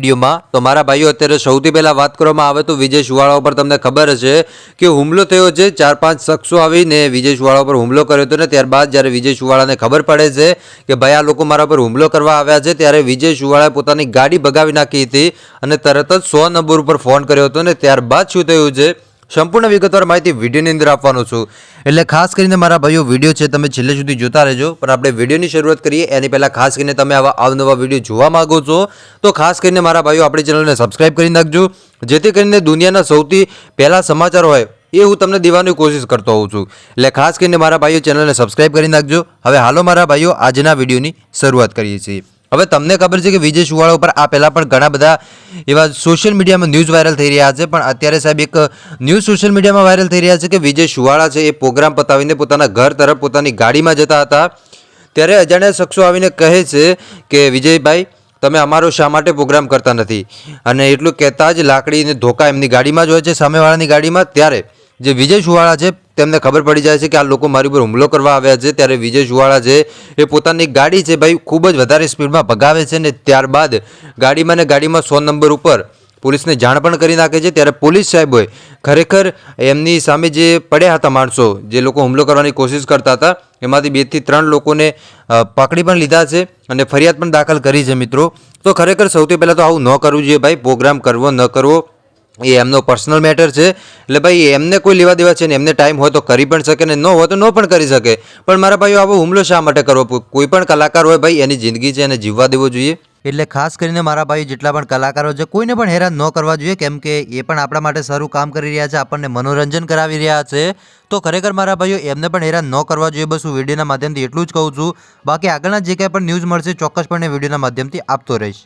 વિડીયોમાં તો મારા ભાઈઓ અત્યારે સૌથી પહેલાં વાત કરવામાં આવે તો વિજય સુવાળા ઉપર તમને ખબર હશે કે હુમલો થયો છે, ચાર પાંચ શખ્સો આવીને વિજય સુવાળા ઉપર હુમલો કર્યો હતો ને ત્યારબાદ જ્યારે વિજય સુવાળાને ખબર પડે છે કે ભાઈ આ લોકો મારા પર હુમલો કરવા આવ્યા છે, ત્યારે વિજય સુવાળાએ પોતાની ગાડી ભગાવી નાખી હતી અને તરત જ સો નંબર ઉપર ફોન કર્યો હતો ને ત્યારબાદ શું થયું છે સંપૂર્ણ વિગતવાર માહિતી વિડીયોની અંદર આપવાનો છું. એટલે ખાસ કરીને મારા ભાઈઓ, વીડિયો છે તમે છેલ્લે સુધી જોતા રહેજો. પણ આપણે વિડીયોની શરૂઆત કરીએ. એની પહેલાં ખાસ કરીને તમે આવા અવનવા વીડિયો જોવા માંગો છો, તો ખાસ કરીને મારા ભાઈઓ આપણી ચેનલને સબસ્ક્રાઈબ કરી નાખજો. જેથી કરીને દુનિયાના સૌથી પહેલાં સમાચાર હોય એ હું તમને દેવાની કોશિશ કરતો હોઉં છું. એટલે ખાસ કરીને મારા ભાઈઓ ચેનલને સબસ્ક્રાઇબ કરી નાખજો. હવે હાલો મારા ભાઈઓ, આજના વિડીયોની શરૂઆત કરીએ છીએ. હવે તમને ખબર છે કે વિજય સુવાળા ઉપર આ પહેલાં પણ ઘણા બધા એવા સોશિયલ મીડિયામાં ન્યૂઝ વાયરલ થઈ રહ્યા છે, પણ અત્યારે સાહેબ એક ન્યૂઝ સોશિયલ મીડિયામાં વાયરલ થઈ રહ્યા છે કે વિજય સુવાળા છે એ પ્રોગ્રામ પતાવીને પોતાના ઘર તરફ પોતાની ગાડીમાં જતા હતા. ત્યારે અજાણ્યા શખ્સો આવીને કહે છે કે, વિજયભાઈ, તમે અમારો શા માટે પ્રોગ્રામ કરતા નથી? અને એટલું કહેતા જ લાકડી અને ધોકા એમની ગાડીમાં જ હોય છે, સામેવાળાની ગાડીમાં. ત્યારે જે વિજય સુવાળા છે, તેમને ખબર પડી જાય છે કે આ લોકો મારી ઉપર હુમલો કરવા આવ્યા છે, ત્યારે વિજય સુવાળા છે એ પોતાની ગાડી છે ભાઈ, ખૂબ જ વધારે સ્પીડમાં ભગાવે છે ને ત્યારબાદ ગાડીમાં ને ગાડીમાં સો નંબર ઉપર પોલીસને જાણ પણ કરી નાખે છે. ત્યારે પોલીસ સાહેબોએ ખરેખર એમની સામે જે પડ્યા હતા માણસો, જે લોકો હુમલો કરવાની કોશિશ કરતા હતા, એમાંથી બેથી ત્રણ લોકોને પકડી પણ લીધા છે અને ફરિયાદ પણ દાખલ કરી છે મિત્રો. તો ખરેખર સૌથી પહેલાં તો આવું ન કરવું જોઈએ ભાઈ, પ્રોગ્રામ કરવો ન કરવો એ એમનો પર્સનલ મેટર છે. એટલે ભાઈ એમને કોઈ લેવા દેવા છે ને, એમને ટાઈમ હોય તો કરી પણ શકે ને, ન હોય તો ન પણ કરી શકે. પણ મારા ભાઈઓ, આવો હુમલો શા માટે કરવો? કોઈ પણ કલાકાર હોય ભાઈ, એની જિંદગી છે એને જીવવા દેવો જોઈએ. એટલે ખાસ કરીને મારા ભાઈ, જેટલા પણ કલાકારો છે, કોઈને પણ હેરાન ન કરવા જોઈએ, કેમ કે એ પણ આપણા માટે સારું કામ કરી રહ્યા છે, આપણને મનોરંજન કરાવી રહ્યા છે. તો ખરેખર મારા ભાઈઓ, એમને પણ હેરાન ન કરવા જોઈએ. બસ હું વિડીયોના માધ્યમથી એટલું જ કહું છું. બાકી આગળના જે કાંઈ પણ ન્યૂઝ મળશે, ચોક્કસપણે વિડીયોના માધ્યમથી આપતો રહીશ.